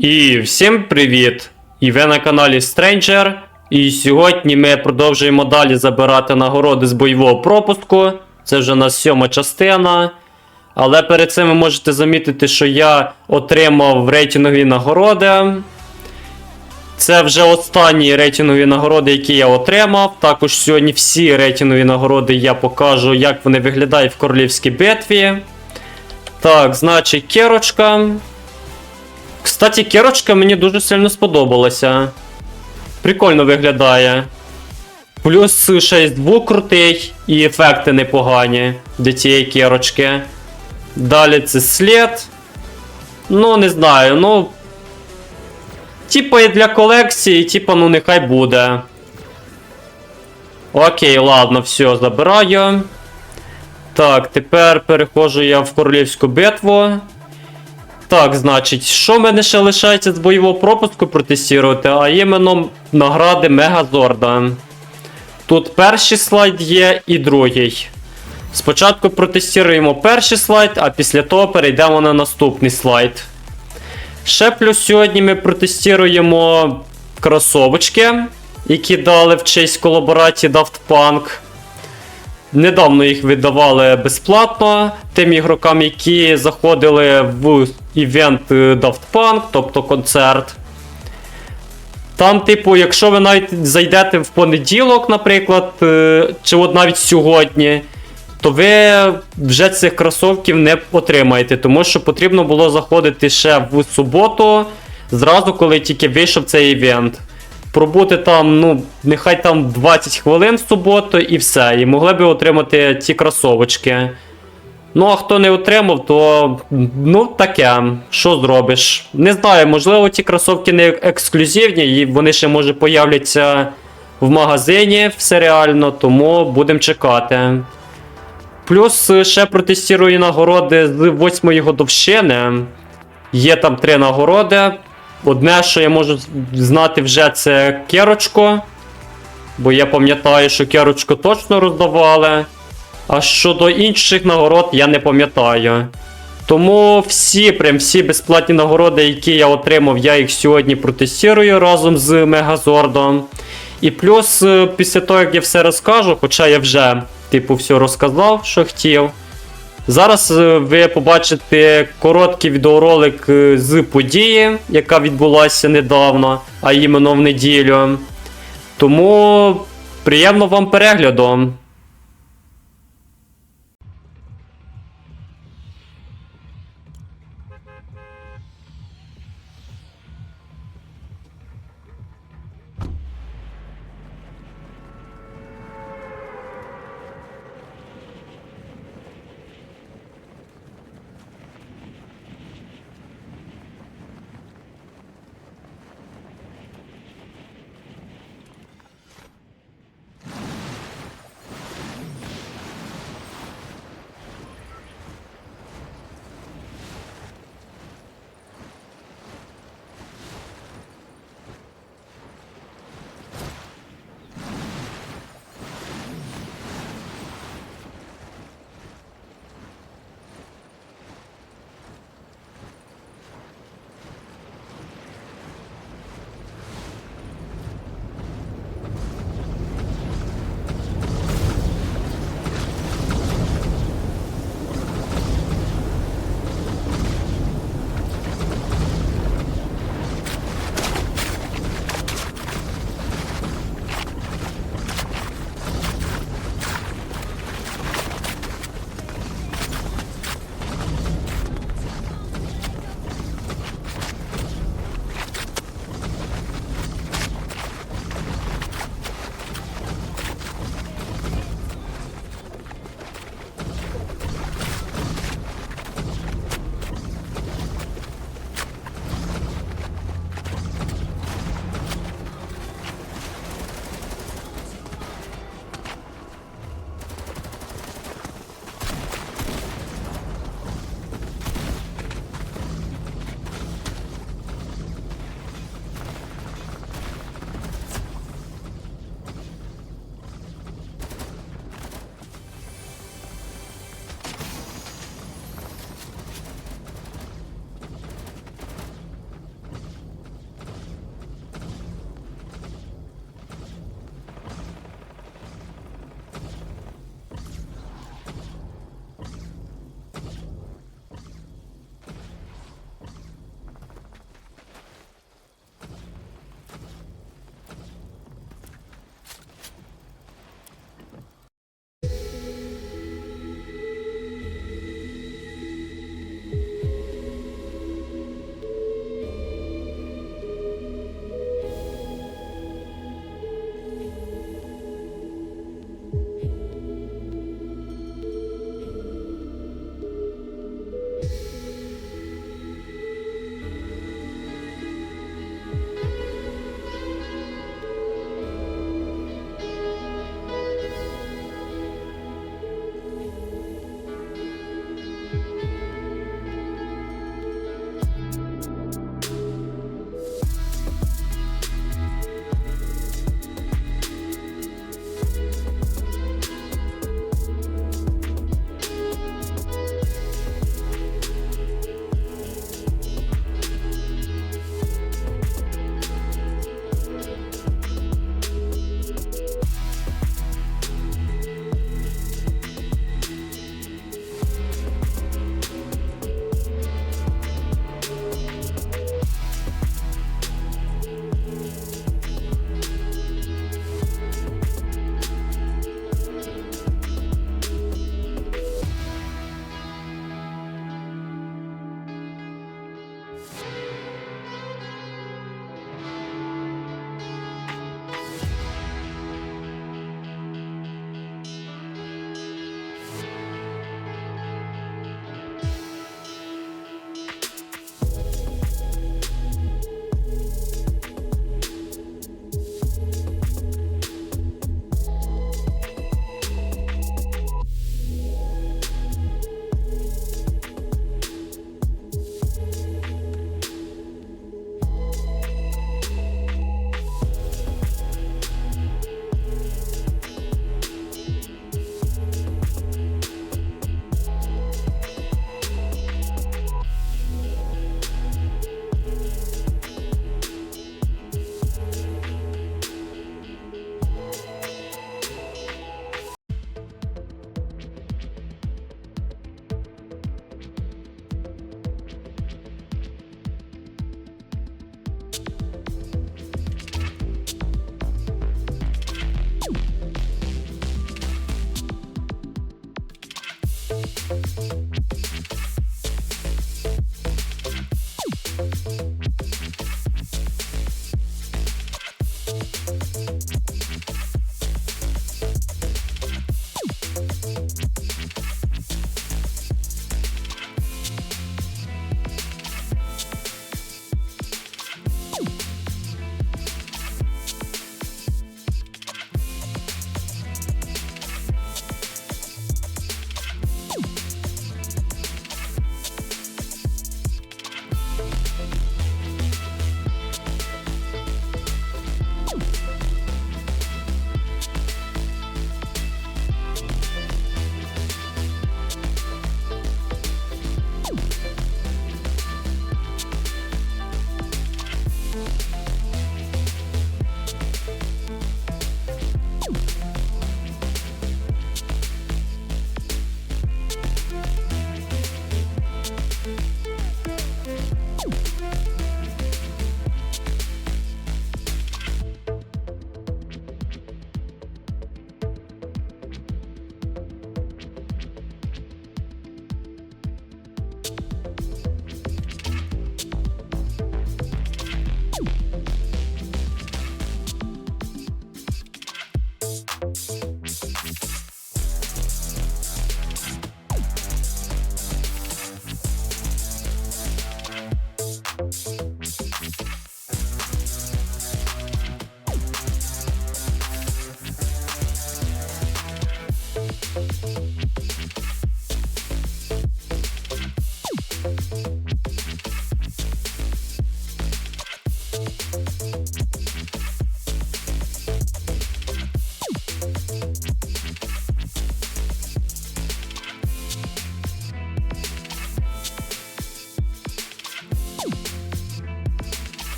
І всім привіт! І ви на каналі Stranger. І сьогодні ми продовжуємо далі забирати нагороди з бойового пропуску. Це вже у нас сьома частина. Але перед цим ви можете замітити, що я отримав рейтингові нагороди. Це вже останні рейтингові нагороди, які я отримав. Також сьогодні всі рейтингові нагороди я покажу, як вони виглядають в королівській битві. Так, значить, керочка. Кстати, керочка мені дуже сильно сподобалася. Прикольно виглядає. Плюс ще й звук крутий і ефекти непогані для цієї керочки. Далі це слід. Ну, не знаю, ну. Типа і для колекції, типа, ну нехай буде. Окей, ладно, все, забираю. Так, тепер переходжу я в королівську битву. Так, значить, що мене ще лишається з бойового пропуску протестувати, а іменно награди Мегазорда. Тут перший слайд є і другий. Спочатку протестуємо перший слайд, а після того перейдемо на наступний слайд. Ще плюс сьогодні ми протестуємо кросовочки, які дали в честь колаборації Daft Punk. Недавно їх видавали безплатно тим ігрокам, які заходили в івент е, Daft Punk, тобто концерт. Там, типу, якщо ви навіть зайдете в понеділок, наприклад, е, чи от навіть сьогодні, то ви вже цих кросовків не отримаєте, тому що потрібно було заходити ще в суботу, зразу коли тільки вийшов цей івент. Пробути там, ну, нехай там 20 хвилин в суботу і все. І могли би отримати ці кросовочки. Ну, а хто не отримав, то ну таке. Що зробиш? Не знаю, можливо, ці кросовки не ексклюзивні, і вони ще може появляться в магазині все реально, тому будемо чекати. Плюс е, ще протестую нагороди з 8 годовщини. Є там три нагороди. Одне, що я можу знати вже, це керочко. Бо я пам'ятаю, що керочку точно роздавали. А щодо інших нагород я не пам'ятаю. Тому всі, прям всі безплатні нагороди, які я отримав, я їх сьогодні протестую разом з Мегазордом. І плюс, е, після того, як я все розкажу, хоча я вже, типу, все розказав, що хотів. Зараз е, ви побачите короткий відеоролик е, з події, яка відбулася недавно, а іменно в неділю. Тому приємно вам перегляду.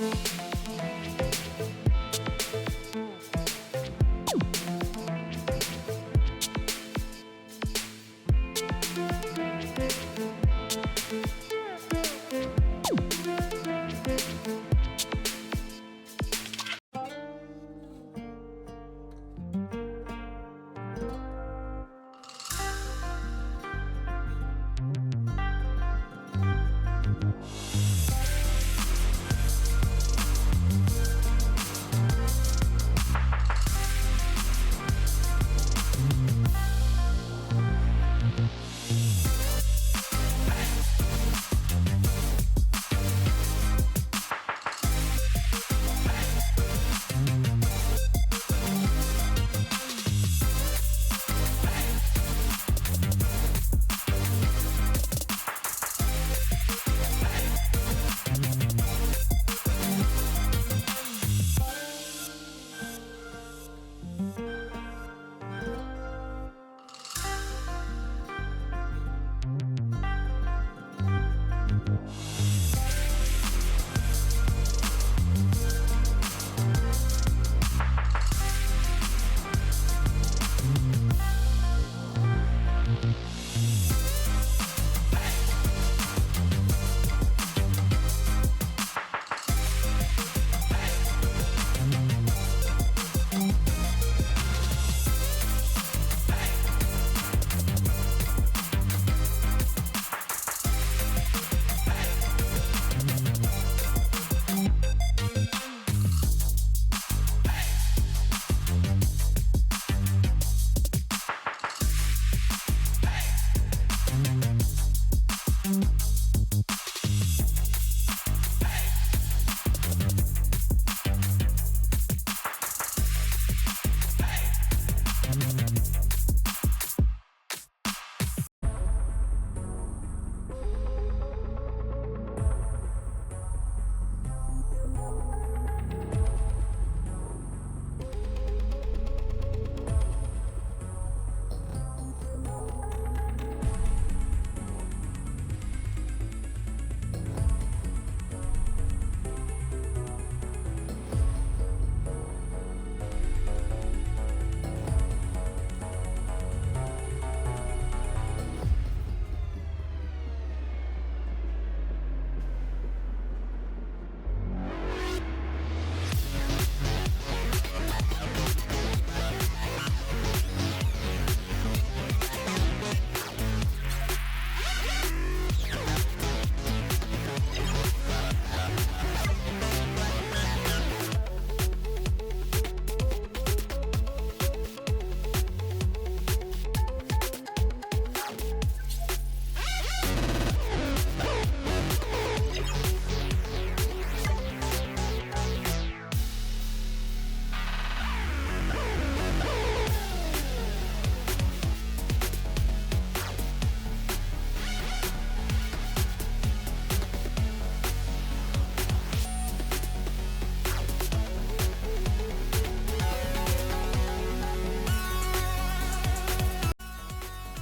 you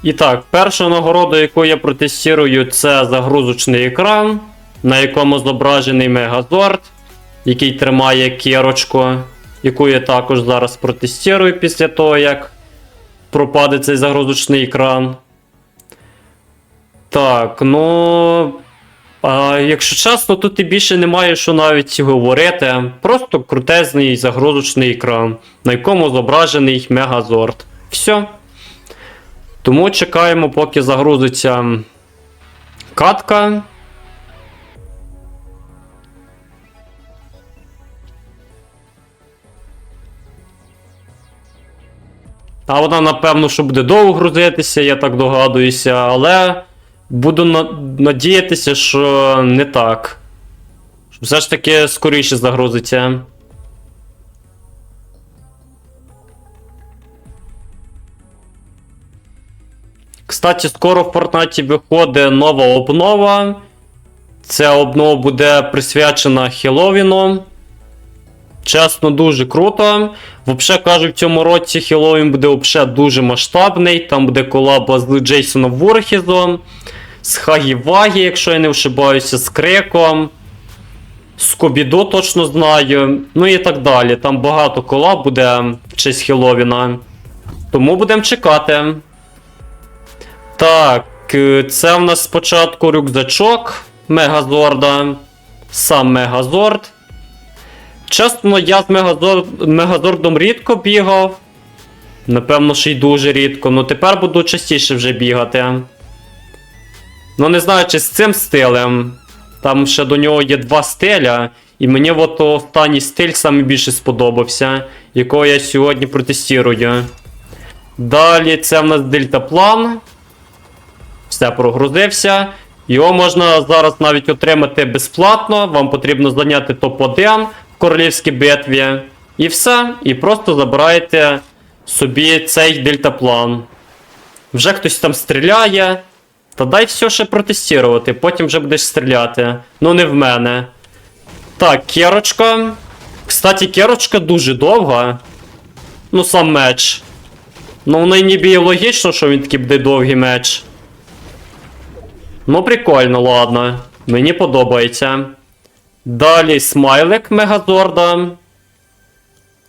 І так, перша нагорода, яку я протестую, це загрузочний екран, на якому зображений Мегазорд, який тримає кірочку, яку я також зараз протестую після того, як пропаде цей загрузочний екран. Так, ну. А, якщо чесно, тут і більше немає що навіть говорити. Просто крутезний загрузочний екран, на якому зображений Мегазорд. Все. Тому чекаємо, поки загрузиться катка. А вона, напевно, що буде довго грузитися, я так догадуюся, але буду надіятися, що не так. Все ж таки скоріше загрузиться. Кстати, скоро в Фортнаті виходить нова обнова. Ця обнова буде присвячена Хеллоуіну. Чесно, дуже круто. Взагалі кажуть, в цьому році Хеллоуін буде взагалі дуже масштабний. Там буде колаба з Джейсоном Вурхізом, з Хагі Вагі, якщо я не ошибаюся, з Креком. З Кобіду точно знаю. Ну і так далі. Там багато колаб буде в честь Хеллоуіна. Тому будемо чекати. Так, е, це в нас спочатку рюкзачок Мегазорда. Сам Мегазорд. Чесно, я з Мегазор... Мегазордом рідко бігав. Напевно, що й дуже рідко. Ну тепер буду частіше вже бігати. Ну, не знаю, чи з цим стилем. Там ще до нього є два стиля. І мені от останній стиль саме більше сподобався, якого я сьогодні протестую. Далі це в нас дельтаплан. Все прогрузився. Його можна зараз навіть отримати безплатно. Вам потрібно зайняти топ-1 в королівській битві. І все. І просто забираєте собі цей дельтаплан. Вже хтось там стріляє. Та дай все ще протестувати, потім вже будеш стріляти. Ну не в мене. Так, керочка. Кстати, керочка дуже довга. Ну, сам меч. Ну, й ніби і логічно, що він такий буде довгий меч. Ну, прикольно, ладно. Мені подобається. Далі смайлик Мегазорда.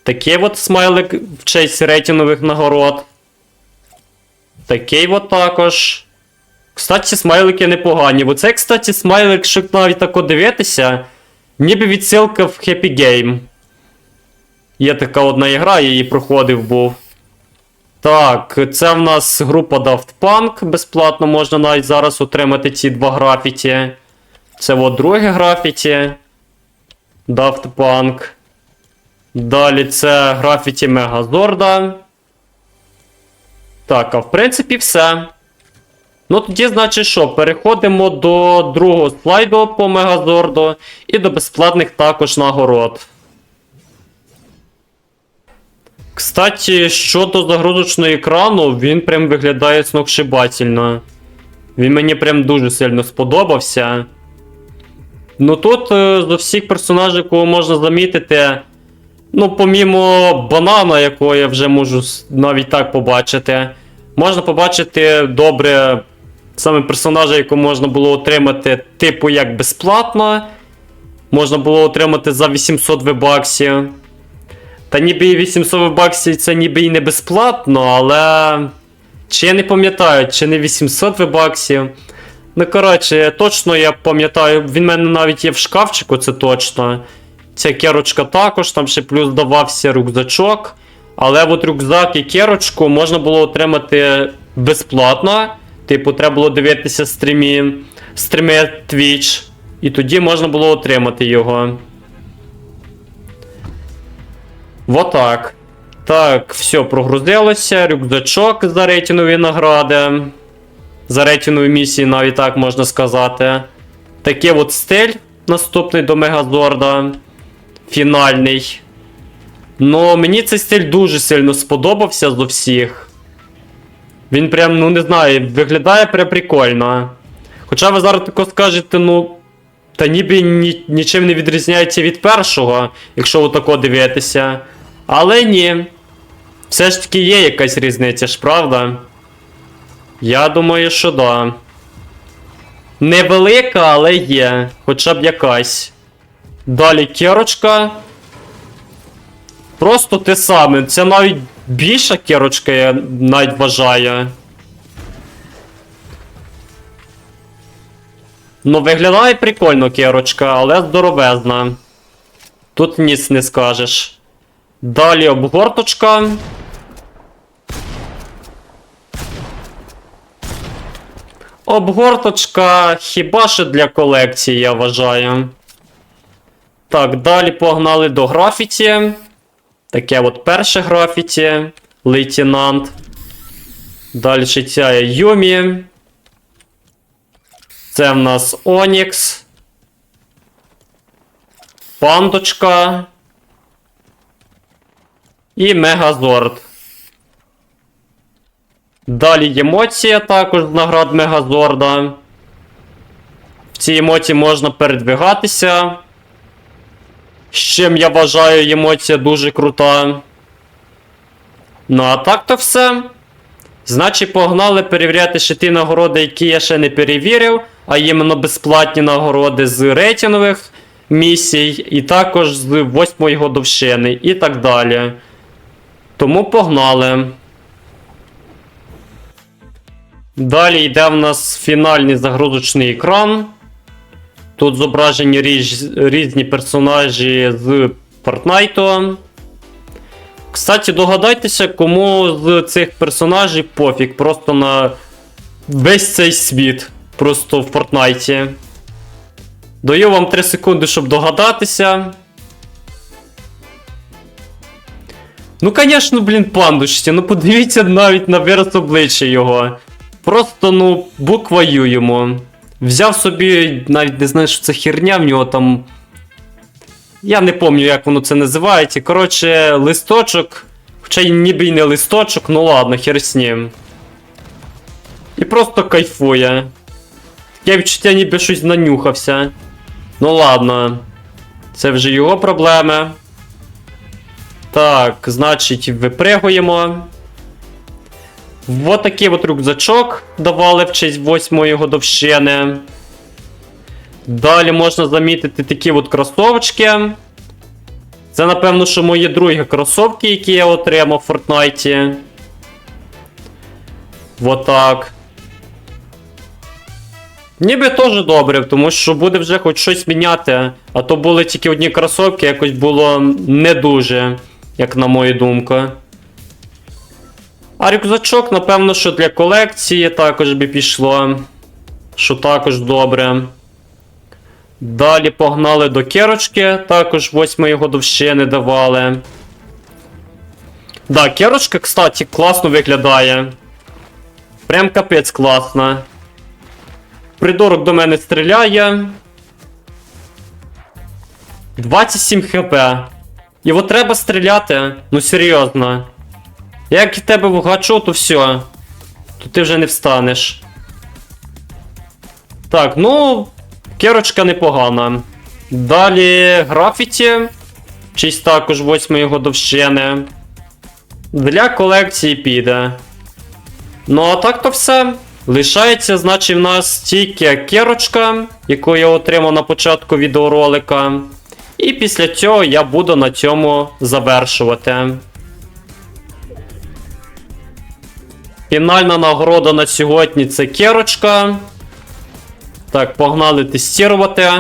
Такий от смайлик в честь рейтингових нагород. Такий от також. Кстати, смайлики непогані. Оце, кстати, смайлик, щоб навіть тако дивитися, ніби відсилка в Happy Game. Є така одна ігра, я її проходив був. Так, це в нас група Daft Punk. Безплатно можна навіть зараз отримати ці два графіті. Це от друге графіті. Daft Punk. Далі це графіті Мегазорда. Так, а в принципі все. Ну тоді, значить, що, переходимо до другого слайду по Мегазорду і до безплатних також нагород. Кстати, щодо загрузочного екрану, він прям виглядає сногсшибательно. Він мені прям дуже сильно сподобався. Ну тут е, з усіх персонажів, кого можна замітити, ну, помімо банана, якого я вже можу навіть так побачити, можна побачити добре саме персонажа, якого можна було отримати, типу, як безплатно. Можна було отримати за 800 вебаксів. Та ніби 800 вебаксів це ніби і не безплатно, але. Чи я не пам'ятаю, чи не 800 вебаксів. Ну, коротше, точно я пам'ятаю, він в мене навіть є в шкафчику, це точно. Ця керочка також, там ще плюс давався рюкзачок. Але от рюкзак і керочку можна було отримати безплатно. Типу, треба було дивитися стрімі, стріми Twitch. І тоді можна було отримати його. Вот так. Так, все, прогрузилося. Рюкзачок за рейтингові награди. За рейтингові місії, навіть так можна сказати. Такий от стиль наступний до Мегазорда. Фінальний. Ну, мені цей стиль дуже сильно сподобався з усіх. Він прям, ну не знаю, виглядає прям прикольно. Хоча ви зараз тако скажете, ну. Та ніби ні, нічим не відрізняється від першого, якщо отако дивитися. Але ні. Все ж таки є якась різниця ж, правда? Я думаю, що да. Невелика, але є. Хоча б якась. Далі керочка. Просто те саме. Це навіть більша керочка, я навіть вважаю. Ну, виглядає прикольно керочка, але здоровезна. Тут ніц не скажеш. Далі обгорточка. Обгорточка хіба що для колекції, я вважаю. Так, далі погнали до графіті. Таке от перше графіті. Лейтенант. Далі ця Юмі. Це в нас Онікс. Пандочка. І Мегазорд. Далі емоція також наград Мегазорда. В цій емоції можна передвигатися. З чим я вважаю емоція дуже крута. Ну, а так то все. Значить, погнали перевіряти ще ті нагороди, які я ще не перевірив, а іменно безплатні нагороди з рейтингових місій, і також з восьмої годовщини, і так далі. Тому погнали. Далі йде в нас фінальний загрузочний екран. Тут зображені різ- різні персонажі з Фортнайту. Кстати, догадайтеся, кому з цих персонажів пофіг просто на весь цей світ. Просто в Фортнайті. Даю вам 3 секунди, щоб догадатися. Ну, звісно, блін, пандочці, ну подивіться навіть на вираз обличчя його. Просто, ну, буква Ю йому. Взяв собі, навіть не знаю, що це херня в нього там. Я не пам'ятаю, як воно це називається. Коротше, листочок. Хоча ніби й не листочок, ну ладно, хер з ним. І просто кайфує. Таке відчуття ніби щось нанюхався. Ну ладно. Це вже його проблеми. Так, значить, випригуємо. Вот такий от рюкзачок давали в честь 8-ї годовщини. Далі можна замітити такі от кросовочки. Це, напевно, що мої другі кросовки, які я отримав в Фортнайті. Вот так. Ніби теж добре, тому що буде вже хоч щось міняти. А то були тільки одні кросовки, якось було не дуже, як на мою думку. А рюкзачок, напевно, що для колекції також би пішло. Що також добре. Далі погнали до керочки, також 8 годовщини давали. Да, керочка, кстати, класно виглядає. Прям капець класна. Придурок до мене стріляє. 27 хп. Його треба стріляти. Ну серйозно. Як в тебе вгачу, то все. То ти вже не встанеш. Так, ну. Керочка непогана. Далі графіті. Чись також 8 годовщини. Для колекції піде. Ну, а так то все. Лишається, значить, в нас тільки керочка, яку я отримав на початку відеоролика. І після цього я буду на цьому завершувати. Фінальна нагорода на сьогодні це керочка. Так, погнали тестувати.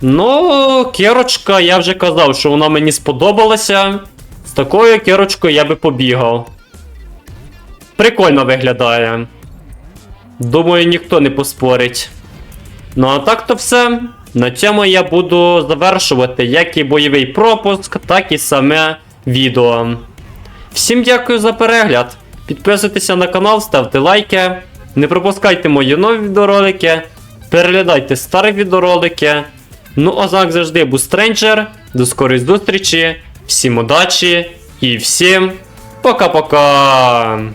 Ну, керочка, я вже казав, що вона мені сподобалася. З такою керочкою я би побігав. Прикольно виглядає. Думаю, ніхто не поспорить. Ну а так то все. На цьому я буду завершувати як і бойовий пропуск, так і саме відео. Всім дякую за перегляд. Підписуйтеся на канал, ставте лайки. Не пропускайте мої нові відеоролики. Переглядайте старі відеоролики. Ну, а як завжди, був Стренджер. До скорої зустрічі. Всім удачі і всім пока-пока!